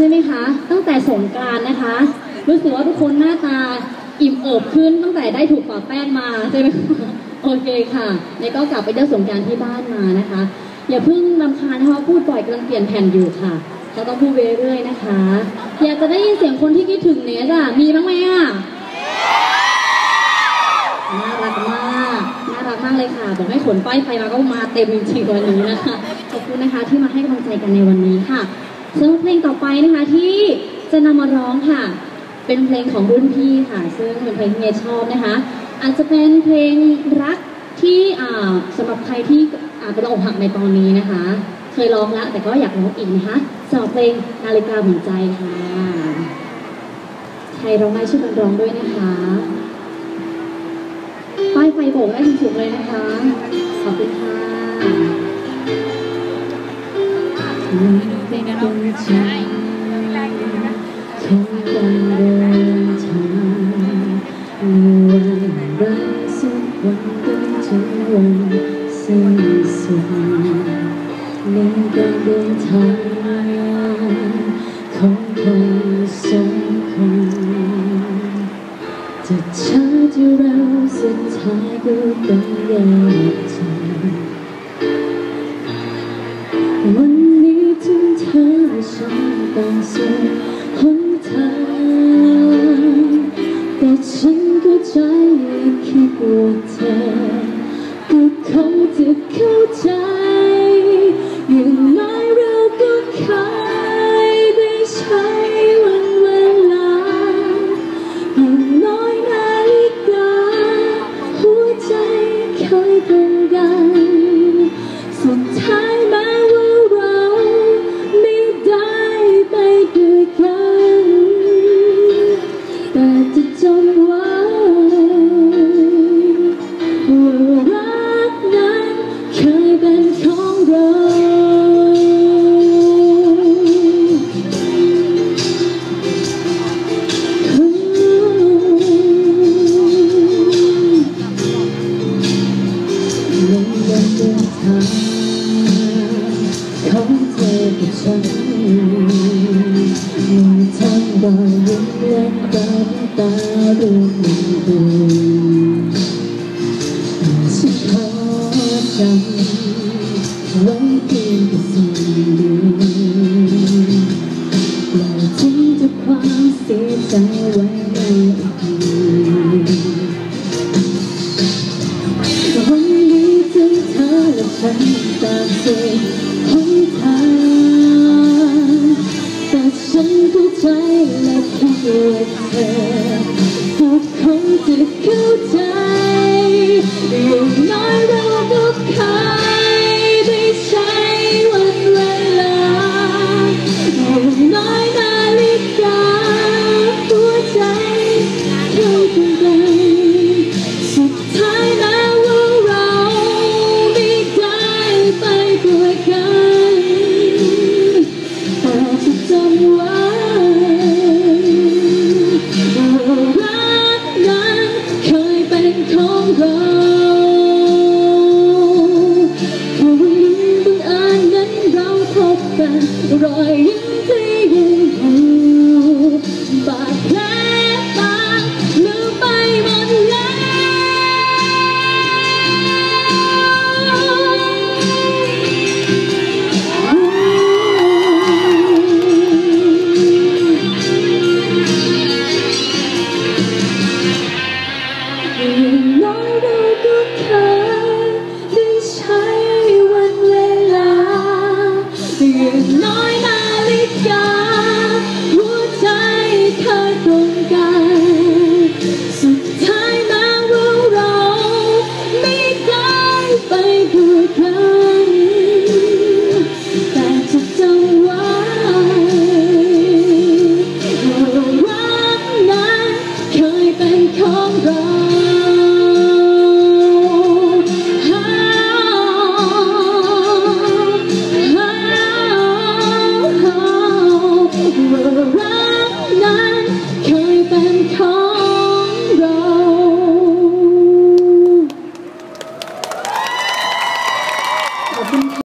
ช่ไหมคะ ตั้งแต่สงกานต์นะคะ รู้สึกว่าทุกคนหน้าตาอิ่มเอิบขึ้นตั้งแต่ได้ถูกปะแป้งมาใช่ไหมโอเคค่ะเนี่ยก็กลับไปเที่ยวสงการที่บ้านมานะคะ อย่าเพิ่งรำคาญนะคะพูดบ่อยกำลังเปลี่ยนแผ่นอยู่ค่ะเราต้องพูดเรื่อยๆนะคะ อยากจะได้ยินเสียงคนที่คิดถึงเนสอะมีบ้างไหมอะน่ารักมากน่ารักมากเลยค่ะบอกให้ขนป้ายไฟมาก็มาเต็มจริงๆวันนี้นะคะขอบคุณนะคะที่มาให้กำลังใจกันในวันนี้ค่ะ สำหรับเพลงต่อไปนะคะที่จะนำมาร้องค่ะ เป็นเพลงของรุ่นพี่ค่ะ ซึ่งเป็นเพลงที่เมย์ชอบนะคะ อาจจะเป็นเพลงรักที่สำหรับใครที่อาจจะอกหักในตอนนี้นะคะ เคยร้องแล้วแต่ก็อยากร้องอีกนะคะสำหรับเพลงนาฬิกาหมุนใจค่ะใครร้องได้ช่วยกันร้องด้วยนะคะป้ายไฟโบกได้สูงๆเลยนะคะ ขอบคุณค่ะ เป็นดวงใจของกาเดินทางวันรักสักวันก็จะวันสิ้นสุดในการเดินทางของคนสองคนจะช้าจะเร็วสุดท้ายก็ต้องแยกจาก ฉันต่างสุดหนทางแต่ฉัน ตาร่วมด้วยฉันขอจำไว้เพียงแค่สิ่งเดียวอย่าทิ้งทุกความเสียใจไว้ในอดีตวันนี้ถึงเธอและฉันต่างสู่หนทางแต่ฉันเข้าใจและคิดว่าเธอ จะ